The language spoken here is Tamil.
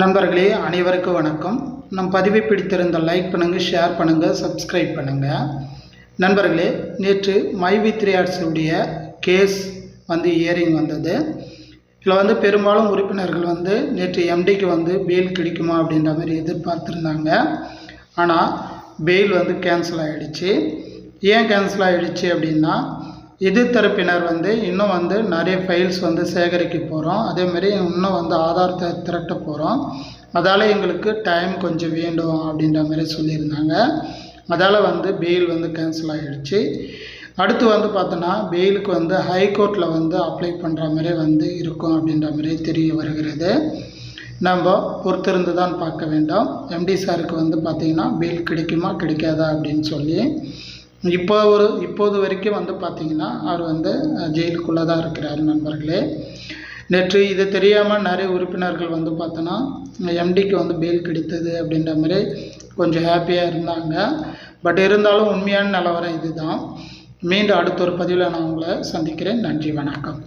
நண்பர்களே அனைவருக்கும் வணக்கம். நம் பதிவை பிடித்திருந்த லைக் பண்ணுங்கள் ஷேர் பண்ணுங்கள் சப்ஸ்கிரைப் பண்ணுங்கள் நண்பர்களே நேற்று மை வி த்ரீ ஆர்ட்ஸுடைய கேஸ் வந்து இயரிங் வந்தது. இதில் வந்து பெரும்பாலும் உறுப்பினர்கள் வந்து நேற்று எம்டிக்கு வந்து பெயில் கிடைக்குமா அப்படின்ற மாதிரி எதிர்பார்த்துருந்தாங்க. ஆனால் பெயில் வந்து கேன்சல் ஆகிடுச்சு ஏன் கேன்சல் ஆகிடுச்சு அப்படின்னா எதிர் தரப்பினர் வந்து இன்னும் வந்து நிறைய ஃபைல்ஸ் வந்து சேகரிக்க போகிறோம் அதேமாரி இன்னும் வந்து ஆதார் த திரட்ட போகிறோம் அதால் எங்களுக்கு டைம் கொஞ்சம் வேண்டும் அப்படின்ற மாதிரி சொல்லியிருந்தாங்க. அதால் வந்து பெயில் வந்து கேன்சல் ஆகிடுச்சு அடுத்து வந்து பார்த்தோன்னா பெயிலுக்கு வந்து ஹைகோர்ட்டில் வந்து அப்ளை பண்ணுற மாதிரி வந்து இருக்கும் அப்படின்ற மாதிரி தெரிய வருகிறது. நம்ம பொறுத்திருந்து தான் பார்க்க வேண்டும். எம்டி சாருக்கு வந்து பார்த்திங்கன்னா பெயில் கிடைக்குமா கிடைக்காதா அப்படின்னு சொல்லி இப்போ ஒரு இப்போது வரைக்கும் வந்து பார்த்திங்கன்னா அவர் வந்து ஜெயிலுக்குள்ளே தான் இருக்கிறார் நண்பர்களே. நேற்று இது தெரியாமல் நிறைய உறுப்பினர்கள் வந்து பார்த்தோன்னா எம்டிக்கு வந்து பெயில் கிடைத்தது அப்படின்ற மாதிரி கொஞ்சம் ஹாப்பியாக இருந்தாங்க. பட் இருந்தாலும் உண்மையான நிலவரம் இதுதான். மீண்டும் அடுத்த ஒரு பதிவில் நான் உங்களை சந்திக்கிறேன். நன்றி வணக்கம்.